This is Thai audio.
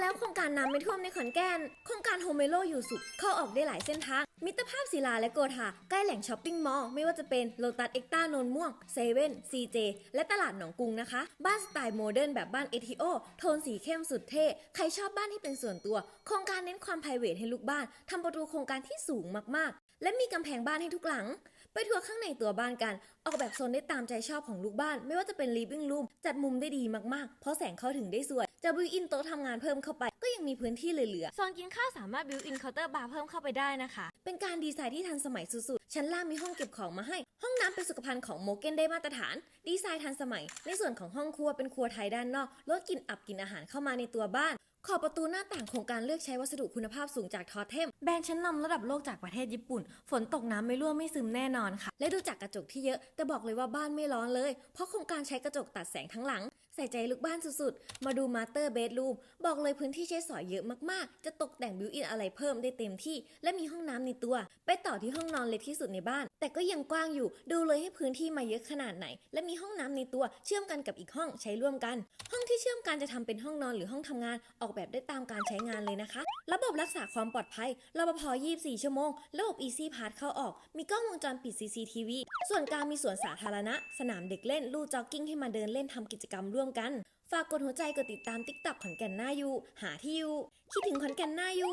แล้วโครงการน้ำไม่ท่วมในขอนแก่น โครงการโฮเมโลอยู่สุขเข้าออกได้หลายเส้นทาง มิตรภาพศิลาและโกธาใกล้แหล่งช้อปปิ้งมอลล์ไม่ว่าจะเป็นโลตัสเอ็กต้านนม่วงเซเว่นซีเจและตลาดหนองกรุงนะคะ บ้านสไตล์โมเดิร์นแบบบ้านเอทีโอ โทนสีเข้มสุดเท่ ใครชอบบ้านที่เป็นส่วนตัว โครงการเน้นความไพรเวทให้ลูกบ้านทำประตูโครงการที่สูงมากๆ และมีกำแพงบ้านให้ทุกหลัง ไปทัวร์ข้างในตัวบ้านกัน ออกแบบโซนได้ตามใจชอบของลูกบ้าน ไม่ว่าจะเป็น living room จัดมุมได้ดีมากๆ เพราะแสงเข้าถึงได้สวยจะบิวอินโต๊ะทำงานเพิ่มเข้าไป ก็ยังมีพื้นที่เหลือๆโซนกินข้าวสามารถบิวอินเคาน์เตอร์บาร์เพิ่มเข้าไปได้นะคะ เป็นการดีไซน์ที่ทันสมัยสุดๆ ชั้นล่างมีห้องเก็บของมาให้ ห้องน้ำเป็นสุขภัณฑ์ของโมเกนได้มาตรฐาน ดีไซน์ทันสมัย ในส่วนของห้องครัวเป็นครัวไทยด้านนอกลดกลิ่นอับกลิ่นอาหารเข้ามาในตัวบ้าน ขอบประตูหน้าต่างโครงการเลือกใช้วัสดุคุณภาพสูงจากทอเทม แบรนด์ชั้นนำระดับโลกจากประเทศญี่ปุ่น ฝนตกน้ำไม่รั่วไม่ซึมแน่นอนค่ะ และดูจากกระจกที่เยอะ แต่บอกเลยว่าบ้านไม่ร้อนเลย เพราะโครงการใช้กระจกตัดแสงทั้งหลัง ใส่ใจลูกบ้านสุดๆ มาดูมาสเตอร์เบดรูมบอกเลยพื้นที่ใช้สอยเยอะมากๆ จะตกแต่งบิวอินอะไรเพิ่มได้เต็มที่ และมีห้องน้ำในตัว ไปต่อที่ห้องนอนเล็กที่สุดในบ้าน แต่ก็ยังกว้างอยู่ ดูเลยให้พื้นที่มาเยอะขนาดไหน และมีห้องน้ำในตัวเชื่อมกันกับอีกห้องใช้ร่วมกัน ห้องที่เชื่อมกันจะทำเป็นห้องนอนหรือห้องทำงานออกแบบได้ตามการใช้งานเลยนะคะ ระบบรักษาความปลอดภัยรปภ24 ชั่วโมง ระบบ Easy Pass เข้าออก มีกล้องวงจรปิด CCTV ส่วนกลางมีสวนสาธารณะ สนามเด็กเล่น ลู่จ็อกกิ้งให้มาเดินเล่นทำกิจกรรมร่วมกัน ฝากกดหัวใจกดติดตามติ๊กต็อกขอนแก่นหน้ายูหาที่ยูคิดถึงขอนแก่นหน้ายู